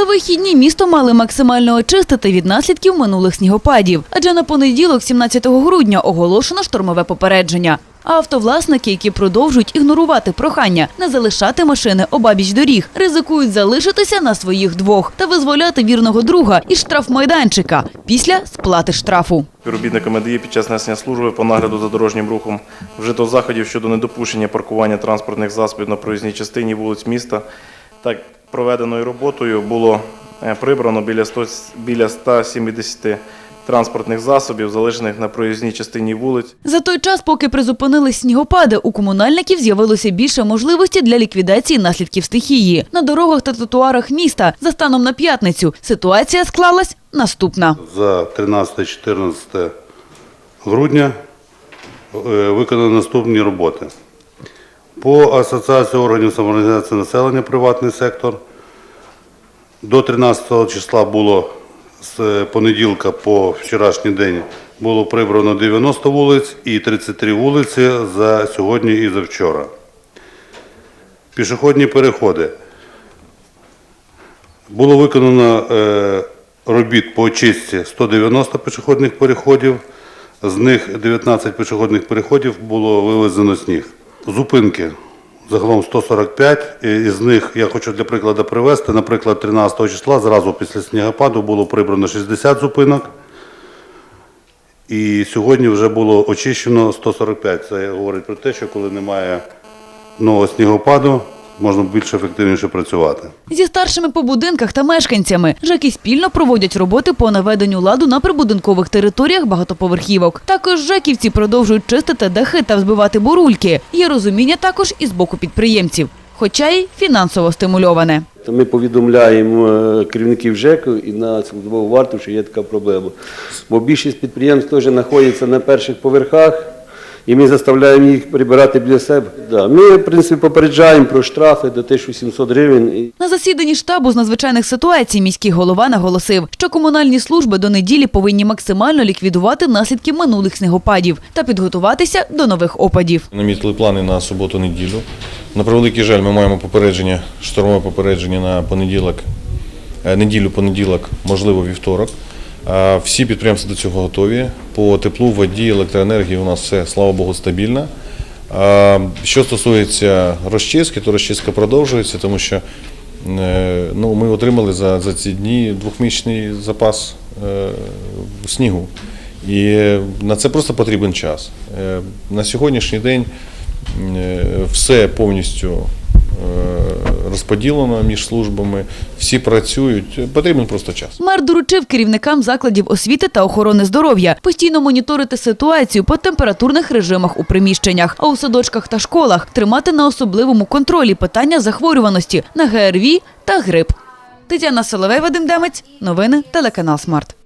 За вихідні місто мали максимально очистити від наслідків минулих снігопадів, адже на понеділок, 17 грудня, оголошено штормове попередження. А автовласники, які продовжують ігнорувати прохання не залишати машини обабіч доріг, ризикують залишитися на своїх двох та визволяти вірного друга із штрафмайданчика після сплати штрафу. Співробітниками ДАІ під час несення служби по нагляду за дорожнім рухом вжито заходів щодо недопущення паркування транспортних засобів на проїзній частині вулиць міста. Так, проведеною роботою було е, прибрано біля 100, біля 170 транспортних засобів, залишених на проїзній частині вулиць. За той час, поки призупинились снігопади, у комунальників з'явилося більше можливості для ліквідації наслідків стихії. На дорогах та тротуарах міста за станом на п'ятницю ситуація склалась наступна. За 13-14 грудня е, виконано наступні роботи. По Асоціації органів самоорганізації населення приватний сектор до 13 числа було з понеділка по вчорашній день було прибрано 90 вулиць і 33 вулиці за сьогодні і за вчора. Пішохідні переходи. Було виконано е, робіт по очистці 190 пішохідних переходів, з них 19 пішохідних переходів було вивезено сніг. Зупинки. Загалом 145, із них я хочу для прикладу привести, наприклад, 13 числа зразу після снігопаду було прибрано 60 зупинок, і сьогодні вже було очищено 145. Це говорить про те, що коли немає нового снігопаду, можна більш ефективніше працювати. Зі старшими по будинках та мешканцями ЖЕКи спільно проводять роботи по наведенню ладу на прибудинкових територіях багатоповерхівок. Також ЖЕКівці продовжують чистити дахи та взбивати бурульки. Є розуміння також і з боку підприємців, хоча й фінансово стимульоване. Ми повідомляємо е, керівників ЖЕКу і на цілодобову варту, що є така проблема. Бо більшість підприємств теж знаходяться на перших поверхах, і ми заставляємо їх прибирати біля себе. Да. Ми, в принципі, попереджаємо про штрафи до 1700 гривень. І На засіданні штабу з надзвичайних ситуацій міський голова наголосив, що комунальні служби до неділі повинні максимально ліквідувати наслідки минулих снігопадів та підготуватися до нових опадів. Намітили плани на суботу-неділю. На превеликий жаль, ми маємо попередження, штормове попередження на понеділок, е, неділю, понеділок, можливо, вівторок. А Всі підприємства до цього готові. По теплу, воді, електроенергії у нас все, слава Богу, стабільно. Що стосується розчистки, то розчистка продовжується, тому що е, ну, ми отримали за, за ці дні двохмісячний запас е, снігу. І на це просто потрібен час. Е, На сьогоднішній день е, все повністю е, розподілено між службами, всі працюють, потрібен просто час. Мер доручив керівникам закладів освіти та охорони здоров'я постійно моніторити ситуацію по температурних режимах у приміщеннях, а у садочках та школах тримати на особливому контролі питання захворюваності на ГРВІ та грип. Тетяна Соловей, Вадим Демець. Новини телеканал Смарт.